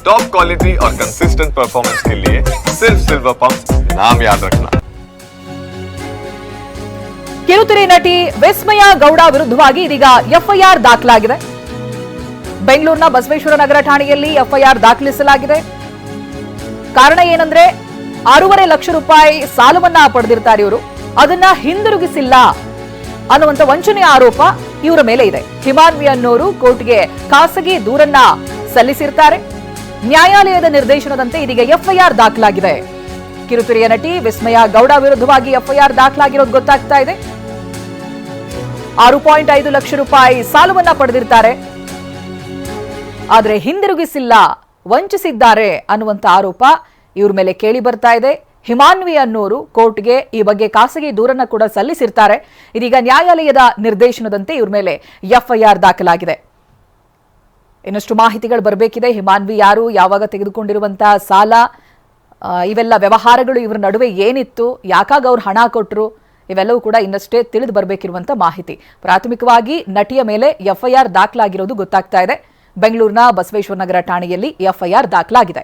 Top quality और consistent performance के लिए सिर्फ सिल्वर पंप नाम याद रखना ಕಿರುತೆರೆ ನಟಿ ವಿಸ್ಮಯ ಗೌಡ ವಿರುದ್ಧವಾಗಿ ಇದೀಗ ಎಫ್ಐಆರ್ ದಾಖಲಾಗಿದೆ ಬೆಂಗಳೂರಿನ ಬಸವೇಶ್ವರ ನಗರ ಠಾಣೆಯಲ್ಲಿ ಎಫ್ಐಆರ್ ದಾಖಲಿಸಲಾಗಿದೆ ಕಾರಣ ಏನಂದ್ರೆ ಆರೂವರೆ ಲಕ್ಷ ರೂಪಾಯಿ ಸಾಲವನ್ನ ಪಡೆದಿರ್ತಾರೆ ಇವರು ಅದನ್ನ ಹಿಂದಿರುಗಿಸಿಲ್ಲ ಅನ್ನುವಂತ ವಂಚನೆ ಆರೋಪ ಇವರ ಮೇಲೆ ಇದೆ ಹಿಮಾನ್ವಿ ಅನ್ನೋರು ಕೋರ್ಟ್ಗೆ ಖಾಸಗಿ ದೂರನ್ನ ಸಲ್ಲಿಸಿರ್ತಾರೆ ನ್ಯಾಯಾಲಯದ ನಿರ್ದೇಶನದಂತೆ ಇದೀಗ ಎಫ್ಐಆರ್ ದಾಖಲಾಗಿದೆ. ಕಿರುತೆರೆಯ ನಟಿ ವಿಸ್ಮಯ ಗೌಡ ವಿರುದ್ಧವಾಗಿ ಎಫ್ಐಆರ್ ದಾಖಲಾಗಿರೋದು ಗೊತ್ತಾಗ್ತಾ ಇದೆ. ಆರು ಪಾಯಿಂಟ್ ಐದು ಲಕ್ಷ ರೂಪಾಯಿ ಸಾಲವನ್ನ ಪಡೆದಿರ್ತಾರೆ. ಆದರೆ ಹಿಂದಿರುಗಿಸಿಲ್ಲ, ವಂಚಿಸಿದ್ದಾರೆ ಅನ್ನುವಂತ ಆರೋಪ ಇವ್ರ ಮೇಲೆ ಕೇಳಿ ಬರ್ತಾ ಇದೆ. ಹಿಮಾನ್ವಿ ಅನ್ನೋರು ಕೋರ್ಟ್ಗೆ ಈ ಬಗ್ಗೆ ಖಾಸಗಿ ದೂರನ್ನ ಕೂಡ ಸಲ್ಲಿಸಿರ್ತಾರೆ. ಇದೀಗ ನ್ಯಾಯಾಲಯದ ನಿರ್ದೇಶನದಂತೆ ಇವ್ರ ಮೇಲೆ ಎಫ್ಐಆರ್ ದಾಖಲಾಗಿದೆ. ಇನ್ನಷ್ಟು ಮಾಹಿತಿಗಳು ಬರಬೇಕಿದೆ. ಹಿಮಾನ್ವಿ ಯಾರು, ಯಾವಾಗ ತೆಗೆದುಕೊಂಡಿರುವಂತಹ ಸಾಲ ಇವೆಲ್ಲ ವ್ಯವಹಾರಗಳು ಇವರ ನಡುವೆ ಏನಿತ್ತು, ಯಾಕಾಗ ಅವ್ರು ಹಣ ಕೊಟ್ಟರು ಇವೆಲ್ಲವೂ ಕೂಡ ಇನ್ನಷ್ಟೇ ತಿಳಿದು ಬರಬೇಕಿರುವಂತ ಮಾಹಿತಿ. ಪ್ರಾಥಮಿಕವಾಗಿ ನಟಿಯ ಮೇಲೆ ಎಫ್ಐಆರ್ ದಾಖಲಾಗಿರೋದು ಗೊತ್ತಾಗ್ತಾ ಇದೆ. ಬೆಂಗಳೂರಿನ ಬಸವೇಶ್ವರ ನಗರ ಠಾಣೆಯಲ್ಲಿ ಎಫ್ಐಆರ್ ದಾಖಲಾಗಿದೆ.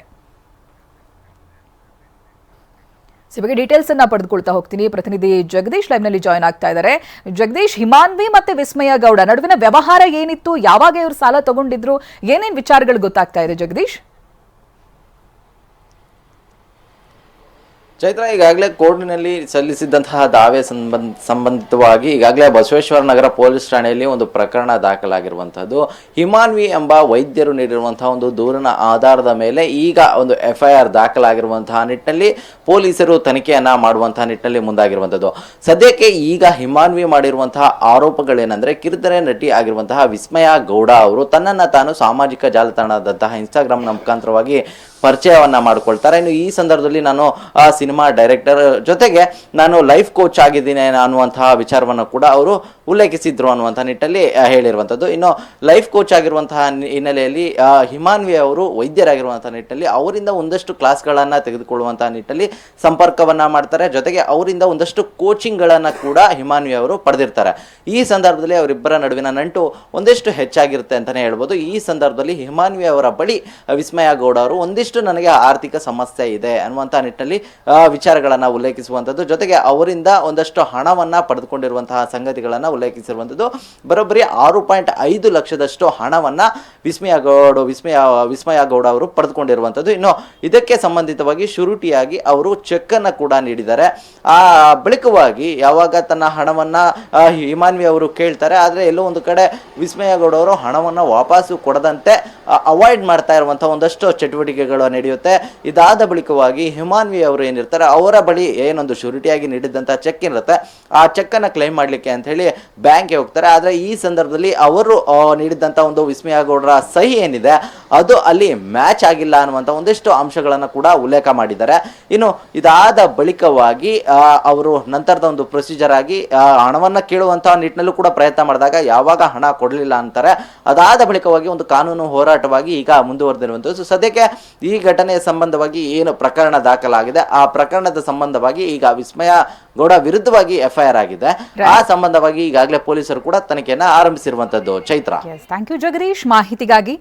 ಈ ಬಗ್ಗೆ ಡೀಟೇಲ್ಸ್ ಅನ್ನ ಪಡೆದುಕೊಳ್ತಾ ಹೋಗ್ತೀನಿ. ಪ್ರತಿನಿಧಿ ಜಗದೀಶ್ ಲೈವ್ನಲ್ಲಿ ಜಾಯ್ನ್ ಆಗ್ತಾ ಇದ್ದಾರೆ. ಜಗದೀಶ್, ಹಿಮಾನ್ವಿ ಮತ್ತೆ ವಿಸ್ಮಯ ಗೌಡ, ನಡುವಿನ ವ್ಯವಹಾರ ಏನಿತ್ತು? ಯಾವಾಗ ಇವರು ಸಾಲ ತಗೊಂಡಿದ್ರು? ಏನೇನ್ ವಿಚಾರಗಳು ಗೊತ್ತಾಗ್ತಾ ಇದೆ ಜಗದೀಶ್? ಚೈತ್ರ ಈಗಾಗಲೇ ಕೋರ್ಟಿನಲ್ಲಿ ಸಲ್ಲಿಸಿದ್ದಂತಹ ದಾವೆ ಸಂಬಂಧ ಸಂಬಂಧಿತವಾಗಿ ಈಗಾಗಲೇ ಬಸವೇಶ್ವರ ನಗರ ಪೊಲೀಸ್ ಠಾಣೆಯಲ್ಲಿ ಒಂದು ಪ್ರಕರಣ ದಾಖಲಾಗಿರುವಂಥದ್ದು ಹಿಮಾನ್ವಿ ಎಂಬ ವೈದ್ಯರು ನೀಡಿರುವಂತಹ ಒಂದು ದೂರಿನ ಆಧಾರದ ಮೇಲೆ ಈಗ ಒಂದು ಎಫ್ ಐ ಆರ್ ದಾಖಲಾಗಿರುವಂತಹ ನಿಟ್ಟಿನಲ್ಲಿ ಪೊಲೀಸರು ತನಿಖೆಯನ್ನ ಮಾಡುವಂತಹ ನಿಟ್ಟಿನಲ್ಲಿ ಮುಂದಾಗಿರುವಂಥದ್ದು ಸದ್ಯಕ್ಕೆ ಈಗ ಹಿಮಾನ್ವಿ ಮಾಡಿರುವಂತಹ ಆರೋಪಗಳೇನೆಂದರೆ ಕಿರುತೆರೆ ನಟಿ ಆಗಿರುವಂತಹ ವಿಸ್ಮಯ ಗೌಡ ಅವರು ತನ್ನನ್ನು ತಾನು ಸಾಮಾಜಿಕ ಜಾಲತಾಣದಂತಹ ಇನ್ಸ್ಟಾಗ್ರಾಮ್ನ ಮುಖಾಂತರವಾಗಿ ಪರಿಚಯವನ್ನ ಮಾಡ್ಕೊಳ್ತಾರೆ. ಇನ್ನು ಈ ಸಂದರ್ಭದಲ್ಲಿ ನಾನು ಸಿನಿಮಾ ಡೈರೆಕ್ಟರ್ ಜೊತೆಗೆ ನಾನು ಲೈಫ್ ಕೋಚ್ ಆಗಿದ್ದೀನಿ ಅನ್ನುವಂತಹ ವಿಚಾರವನ್ನು ಕೂಡ ಅವರು ಉಲ್ಲೇಖಿಸಿದ್ರು ಅನ್ನುವಂಥ ನಿಟ್ಟಲ್ಲಿ ಹೇಳಿರುವಂಥದ್ದು. ಇನ್ನು ಲೈಫ್ ಕೋಚ್ ಆಗಿರುವಂತಹ ಹಿನ್ನೆಲೆಯಲ್ಲಿ ಹಿಮಾನ್ವಿ ಅವರು ವೈದ್ಯರಾಗಿರುವಂಥ ನಿಟ್ಟಲ್ಲಿ ಅವರಿಂದ ಒಂದಷ್ಟು ಕ್ಲಾಸ್ಗಳನ್ನು ತೆಗೆದುಕೊಳ್ಳುವಂತಹ ನಿಟ್ಟಲ್ಲಿ ಸಂಪರ್ಕವನ್ನು ಮಾಡ್ತಾರೆ. ಜೊತೆಗೆ ಅವರಿಂದ ಒಂದಷ್ಟು ಕೋಚಿಂಗ್ಗಳನ್ನು ಕೂಡ ಹಿಮಾನ್ವಿ ಅವರು ಪಡೆದಿರ್ತಾರೆ. ಈ ಸಂದರ್ಭದಲ್ಲಿ ಅವರಿಬ್ಬರ ನಡುವಿನ ನಂಟು ಒಂದಷ್ಟು ಹೆಚ್ಚಾಗಿರುತ್ತೆ ಅಂತಲೇ ಹೇಳ್ಬೋದು. ಈ ಸಂದರ್ಭದಲ್ಲಿ ಹಿಮಾನ್ವಿ ಅವರ ಬಳಿ ವಿಸ್ಮಯ ಗೌಡ ಅವರು ಒಂದಿಷ್ಟು ನನಗೆ ಆರ್ಥಿಕ ಸಮಸ್ಯೆ ಇದೆ ಅನ್ನುವಂಥ ನಿಟ್ಟಿನಲ್ಲಿ ವಿಚಾರಗಳನ್ನು ಉಲ್ಲೇಖಿಸುವಂಥದ್ದು. ಜೊತೆಗೆ ಅವರಿಂದ ಒಂದಷ್ಟು ಹಣವನ್ನ ಪಡೆದುಕೊಂಡಿರುವಂತಹ ಸಂಗತಿಗಳನ್ನು ಉಲ್ಲೇಖಿಸಿರುವಂಥದ್ದು. ಬರೋಬ್ಬರಿ ಆರು ಪಾಯಿಂಟ್ ಐದು ಲಕ್ಷದಷ್ಟು ಹಣವನ್ನ ವಿಸ್ಮಯ ಗೌಡ, ವಿಸ್ಮಯ ವಿಸ್ಮಯ ಗೌಡ ಅವರು ಪಡೆದುಕೊಂಡಿರುವಂಥದ್ದು. ಇನ್ನು ಇದಕ್ಕೆ ಸಂಬಂಧಿತವಾಗಿ ಶುರುಟಿಯಾಗಿ ಅವರು ಚೆಕ್ಕನ್ನು ಕೂಡ ನೀಡಿದ್ದಾರೆ. ಆ, ಬಳಿಕವಾಗಿ ಯಾವಾಗ ತನ್ನ ಹಣವನ್ನ ಹಿಮಾನ್ವಿ ಅವರು ಕೇಳ್ತಾರೆ, ಆದರೆ ಎಲ್ಲೋ ಒಂದು ಕಡೆ ವಿಸ್ಮಯ ಗೌಡ ಅವರು ಹಣವನ್ನ ವಾಪಸ್ಸು ಕೊಡದಂತೆ ಅವಾಯ್ಡ್ ಮಾಡ್ತಾ ಇರುವಂಥ ಒಂದಷ್ಟು ಚಟುವಟಿಕೆಗಳು ನಡೆಯುತ್ತೆ. ಇದಾದ ಬಳಿಕವಾಗಿ ಹಿಮಾನ್ವಿ ಅವರು ಏನಿರ್ತಾರೆ, ಅವರ ಬಳಿ ಏನೊಂದು ಶುರಿಟಿಯಾಗಿ ನೀಡಿದಂತಹ ಚೆಕ್ ಇರುತ್ತೆ. ಆ ಚೆಕ್ ಅನ್ನ ಕ್ಲೈಮ್ ಮಾಡಲಿಕ್ಕೆ ಅಂತ ಹೇಳಿ ಬ್ಯಾಂಕ್ಗೆ ಹೋಗ್ತಾರೆ. ಆದರೆ ಈ ಸಂದರ್ಭದಲ್ಲಿ ಅವರು ನೀಡಿದಂತಹ ಒಂದು ವಿಸ್ಮಯ ಗೌಡರ ಸಹಿ ಏನಿದೆ, ಅದು ಅಲ್ಲಿ ಮ್ಯಾಚ್ ಆಗಿಲ್ಲ ಅನ್ನುವಂಥ ಒಂದಿಷ್ಟು ಅಂಶಗಳನ್ನು ಕೂಡ ಉಲ್ಲೇಖ ಮಾಡಿದ್ದಾರೆ. ಇನ್ನು ಇದಾದ ಬಳಿಕವಾಗಿ ಅವರು ನಂತರದ ಒಂದು ಪ್ರೊಸೀಜರ್ ಆಗಿ ಹಣವನ್ನು ಹಣವನ್ನ ಕೇಳುವಂತಹ ನಿಟ್ಟಿನಲ್ಲೂ ಕೂಡ ಪ್ರಯತ್ನ ಮಾಡಿದಾಗ ಯಾವಾಗ ಹಣ ಕೊಡಲಿಲ್ಲ ಅಂತಾರೆ. ಅದಾದ ಬಳಿಕವಾಗಿ ಒಂದು ಕಾನೂನು ಹೋರಾಟವಾಗಿ ಈಗ ಮುಂದುವರೆದಿರುವಂಥದ್ದು. ಸೊ, ಸದ್ಯಕ್ಕೆ ಈ ಘಟನೆಯ ಸಂಬಂಧವಾಗಿ ಏನು ಪ್ರಕರಣ ದಾಖಲಾಗಿದೆ? ಆ ಪ್ರಕರಣದ ಸಂಬಂಧವಾಗಿ ಈಗ ವಿಸ್ಮಯ ಗೌಡ ವಿರುದ್ಧವಾಗಿ ಎಫ್ಐಆರ್ ಆಗಿದೆ. ಆ ಸಂಬಂಧವಾಗಿ ಈಗಾಗಲೇ ಪೊಲೀಸರು ಕೂಡ ತನಿಖೆಯನ್ನು ಆರಂಭಿಸಿರುವಂತದ್ದು. ಚೈತ್ರ. Thank you Jagadish. ಮಾಹಿತಿಗಾಗಿ